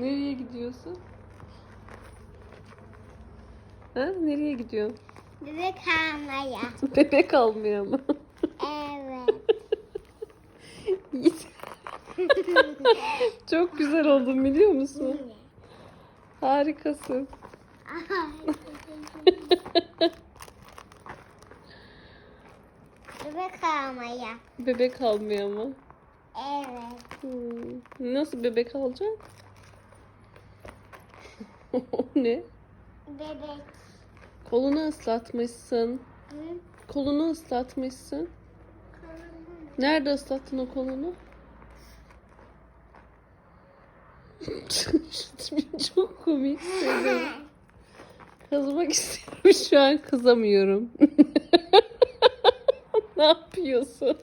Nereye gidiyorsun? Ha? Nereye gidiyorsun? Bebek almaya. Bebek almıyor mu? Evet. Yiğit. Çok güzel oldun biliyor musun? Harikasın. Bebek almaya. Bebek almıyor mu? Evet. Hmm. Nasıl bebek alacaksın? O ne? Bebek. Kolunu ıslatmışsın. Hı? Kolunu ıslatmışsın. Nerede ıslattın o kolunu? Çok komik seni. Kızmak istiyorum şu an kızamıyorum. ne yapıyorsun?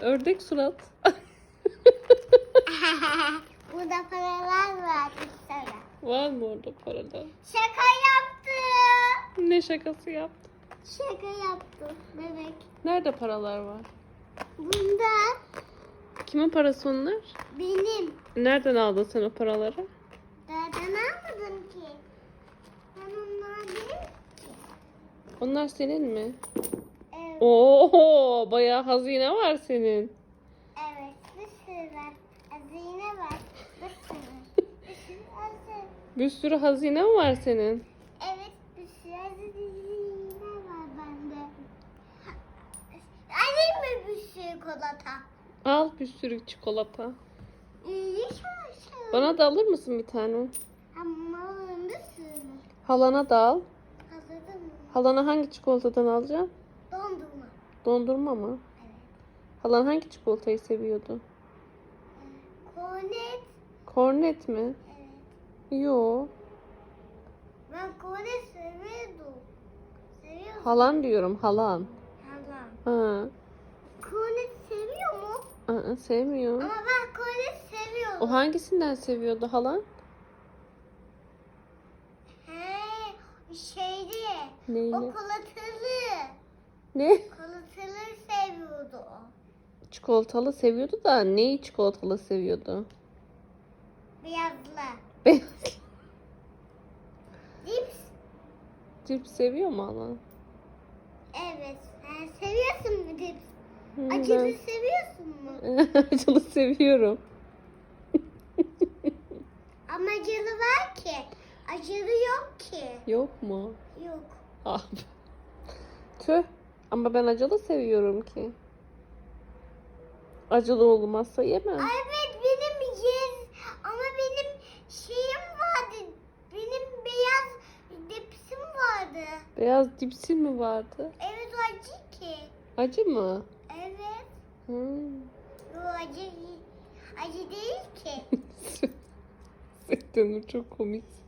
Ördek surat. Burada paralar var sürü. Var mı orada paralar? Şaka yaptı. Ne şakası yaptın? Şaka yaptı bebek. Nerede paralar var? Bunda Kimin parası onlar? benim. Nereden aldın sen o paraları? Nereden almadın ki? Ben onlar benim. Onlar senin mi? Evet. Oo, bayağı hazine var senin. Evet. Bir sürü var. Hazine var. Bir sürü. Hazine. Mi var senin? Evet. Bir sürü hazine var bende. Alayım mı bir sürü çikolata? Al bir sürü çikolata. Bana da alır mısın bir tane? Ama bir sürü. Halana da al. Halana hangi çikolatadan alacaksın? Dondurma. Dondurma mı? Evet. Halan hangi çikolatayı seviyordu? Kornet. Kornet mi? Evet. Yo. Ben kornet seviyordum. Seviyorum. Halan diyorum halan. Halam. Ha. Kornet seviyor mu? Aa, sevmiyor. Ama ben kornet seviyorum. O hangisinden seviyordu halan? He, şeydi. Neyle? O kolatalı. Ne? Kolatalı seviyordu o. Çikolatalı seviyordu da neyi çikolatalı seviyordu? Beyazlı. Beyaz. Cips. Cips seviyor mu halan? Evet. Sen seviyorsun mu cips? Acılı ben- seviyorsun mu? Acılı seviyorum. Ama acılı var ki. Acılı yok ki. Yok mu? Yok. Ah. Tüh. Ama ben acılı seviyorum ki. Acılı olmazsa yemem. Evet benim yes ama benim şeyim vardı. Benim beyaz dipsim vardı. Beyaz dipsin mi vardı? Evet o acı ki. Acı mı? Evet. Hmm. O acı acı değil ki. Sen çok komiksin.